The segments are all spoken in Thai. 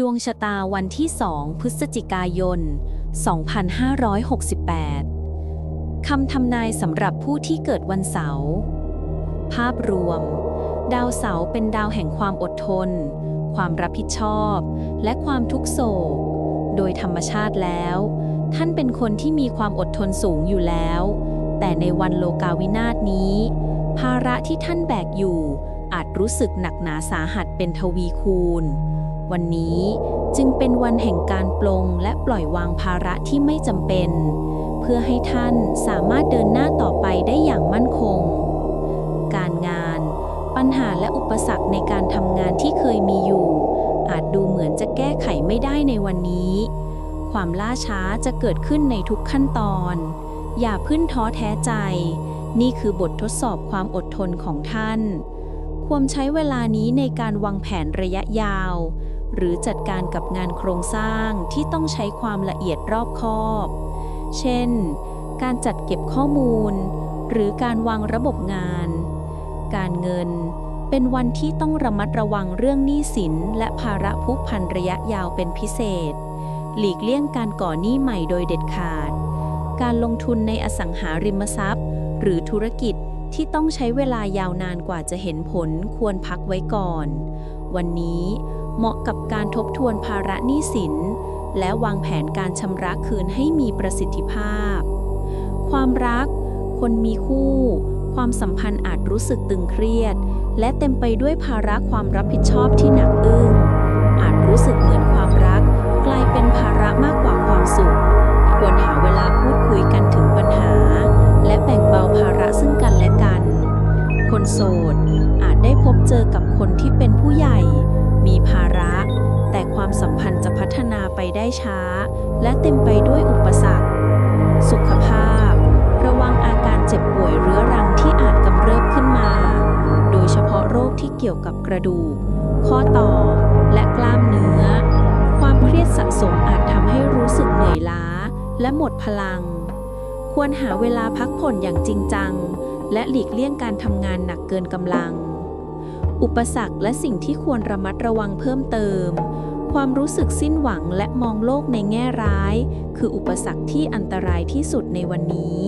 ดวงชะตาวันที่ 2 พฤศจิกายน 2568 คำทำนายสำหรับผู้ที่เกิดวันเสาร์ภาพรวม ดาวเสาร์เป็นดาวแห่งความอดทน ความรับผิดชอบ และความทุกโศก โดยธรรมชาติแล้ว ท่านเป็นคนที่มีความอดทนสูงอยู่แล้ว แต่ในวันโลกาวินาศนี้ ภาระที่ท่านแบกอยู่อาจรู้สึกหนักหนาสาหัสเป็นทวีคูณ วันนี้จึงเป็นวันแห่งการปลงและปล่อยวางภาระที่ไม่จำเป็น เพื่อให้ท่านสามารถเดินหน้าต่อไปได้อย่างมั่นคง การงาน ปัญหาและอุปสรรคในการทำงานที่เคยมีอยู่ อาจดูเหมือนจะแก้ไขไม่ได้ในวันนี้ ความล่าช้าจะเกิดขึ้นในทุกขั้นตอน อย่าพึ่นท้อแท้ใจ นี่คือบททดสอบความอดทนของท่าน ควรใช้เวลานี้ในการวางแผนระยะยาว หรือจัดการกับงานโครงสร้างที่ต้องใช้ความละเอียดรอบคอบ เช่น การจัดเก็บข้อมูล หรือการวางระบบงาน การเงินเป็นวันที่ต้องระมัดระวังเรื่องหนี้สินและภาระผูกพันระยะยาวเป็นพิเศษ หลีกเลี่ยงการก่อหนี้ใหม่โดยเด็ดขาด การลงทุนในอสังหาริมทรัพย์ หรือธุรกิจ ที่ต้องใช้เวลายาวนานกว่าจะเห็นผลควรพักไว้ก่อน วันนี้เหมาะกับการทบทวนภาระหนี้สิน และวางแผนการชำระคืนให้มีประสิทธิภาพ ความรัก คนมีคู่ ความสัมพันธ์อาจรู้สึกตึงเครียด และเต็มไปด้วยภาระความรับผิดชอบที่หนักอึ้งอาจรู้สึกเหมือนความรัก กลายเป็นภาระมากกว่า คนที่เป็นผู้ใหญ่ มีภาระ แต่ความสัมพันธ์จะพัฒนาไปได้ช้า และเต็มไปด้วยอุปสรรค สุขภาพ ระวังอาการเจ็บป่วยเรื้อรังที่อาจกำเริบขึ้นมา โดยเฉพาะโรคที่เกี่ยวกับกระดูก ข้อต่อ และกล้ามเนื้อ ความเครียดสะสมอาจทำให้รู้สึกเหนื่อยล้า และหมดพลัง ควรหาเวลาพักผ่อนอย่างจริงจังและหลีกเลี่ยงการทำงานหนักเกินกำลัง อุปสรรคและสิ่งที่ควรระมัดระวังเพิ่มเติม ความรู้สึกสิ้นหวังและมองโลกในแง่ร้าย คืออุปสรรคที่อันตรายที่สุดในวันนี้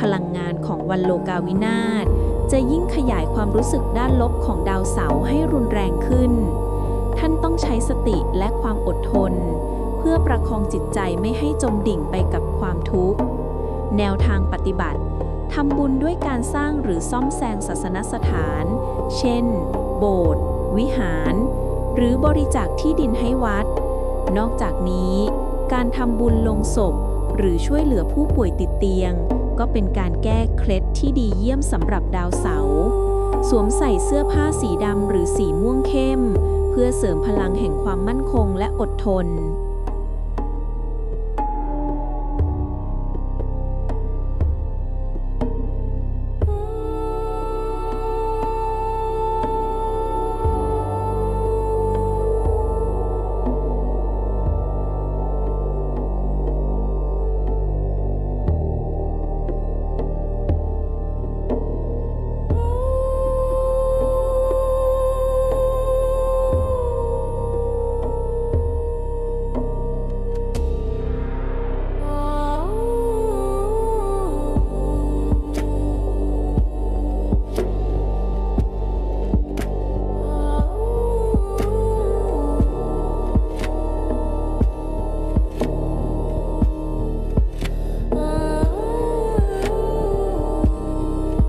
พลังงานของวันโลกาวินาศจะยิ่งขยายความรู้สึกด้านลบของดาวเสาร์ให้รุนแรงขึ้น ท่านต้องใช้สติและความอดทน เพื่อประคองจิตใจไม่ให้จมดิ่งไปกับความทุกข์ แนวทางปฏิบัติทำบุญด้วยการสร้างหรือซ่อมแซงศาสนสถาน เช่น โบสถ์วิหาร หรือบริจาคที่ดินให้วัด นอกจากนี้ การทำบุญลงศพ หรือช่วยเหลือผู้ป่วยติดเตียง ก็เป็นการแก้เคล็ดที่ดีเยี่ยมสำหรับดาวเสาร์สวมใส่เสื้อผ้าสีดำหรือสีม่วงเข้ม เพื่อเสริมพลังแห่งความมั่นคงและอดทน